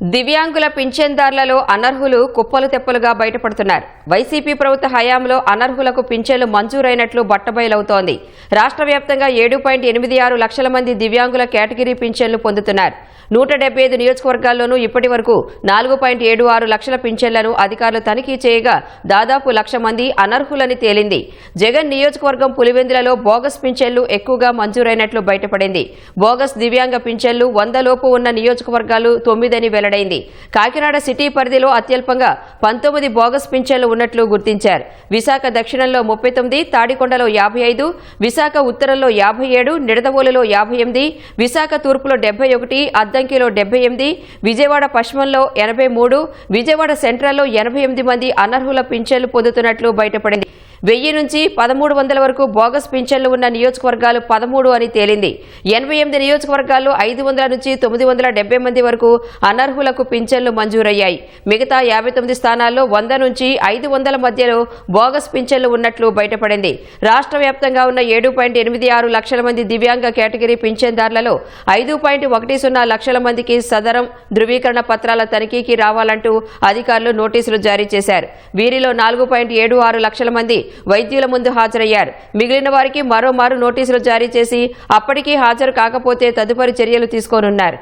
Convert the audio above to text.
దివ్యాంగుల పింఛన్దారులలో అనర్హులు కుప్పలు తెప్పలుగా బయటపడుతున్నారు. వైసీపీ ప్రభుత్వ హయాంలో అనర్హులకు పింఛన్లు మంజూరైనట్లు బట్టబయలవుతోంది. రాష్ట్ర వ్యాప్తంగా ఏడు పాయింట్ ఎనిమిది ఆరు లక్షల మంది దివ్యాంగుల కేటగిరీ పింఛన్లు పొందుతున్నారు. నూట డెబ్బై ఐదు నియోజకవర్గాల్లోనూ ఇప్పటి వరకు నాలుగు పాయింట్ ఏడు ఆరు లక్షల పింఛన్లను అధికారులు తనిఖీ చేయగా దాదాపు లక్ష మంది అనర్హులని తేలింది. జగన్ నియోజకవర్గం పులివెందులలో బోగస్ పింఛన్లు ఎక్కువగా మంజూరైనట్లు బయటపడింది. బోగస్ దివ్యాంగ పింఛన్లు వంద లోపు ఉన్న నియోజకవర్గాలు తొమ్మిదని వెల్లడైంది. కాకినాడ సిటీ పరిధిలో అత్యల్పంగా పంతొమ్మిది బోగస్ పింఛన్లు ఉన్నట్లు గుర్తించారు. విశాఖ దక్షిణంలో ముప్పై తొమ్మిది తాడికొండలో యాభై ఐదు విశాఖ ఉత్తరంలో యాభై ఏడు నిడదవోలులో యాభై ఎనిమిది విశాఖ తూర్పులో డెబ్బై ఒకటి అద్దంకిలో డెబ్బై ఎనిమిది విజయవాడ పశ్చిమంలో ఎనభై మూడు విజయవాడ సెంట్రల్లో ఎనభై ఎనిమిది మంది అనర్హుల పింఛన్లు పొందుతున్నట్లు బయటపడింది. వెయ్యి నుంచి పదమూడు వందల వరకు బోగస్ పింఛన్లు ఉన్న నియోజకవర్గాలు పదమూడు అని తేలింది. ఎనభై ఎనిమిది నియోజకవర్గాల్లో ఐదు వందల నుంచి తొమ్మిది వందల డెబ్బై మంది వరకు అనర్హులకు పింఛన్లు మంజూరయ్యాయి. మిగతా యాభై తొమ్మిది స్థానాల్లో వంద నుంచి ఐదు వందల మధ్యలో బోగస్ పింఛన్లు ఉన్నట్లు బయటపడింది. రాష్ట్ర వ్యాప్తంగా ఉన్న ఏడు పాయింట్ ఎనిమిది ఆరు లక్షల మంది దివ్యాంగ కేటగిరీ పింఛన్దారులలో ఐదు పాయింట్ ఒకటి సున్నా లక్షల మందికి సదరం ధృవీకరణ పత్రాల తనిఖీకి రావాలంటూ అధికారులు నోటీసులు జారీ చేశారు. వీరిలో నాలుగు పాయింట్ ఏడు ఆరు లక్షల మంది వైద్యుల ముందు హాజరయ్యారు. మిగిలిన వారికి మరోమారు నోటీసులు జారీ చేసి అప్పటికీ హాజరు కాకపోతే తదుపరి చర్యలు తీసుకోనున్నారు.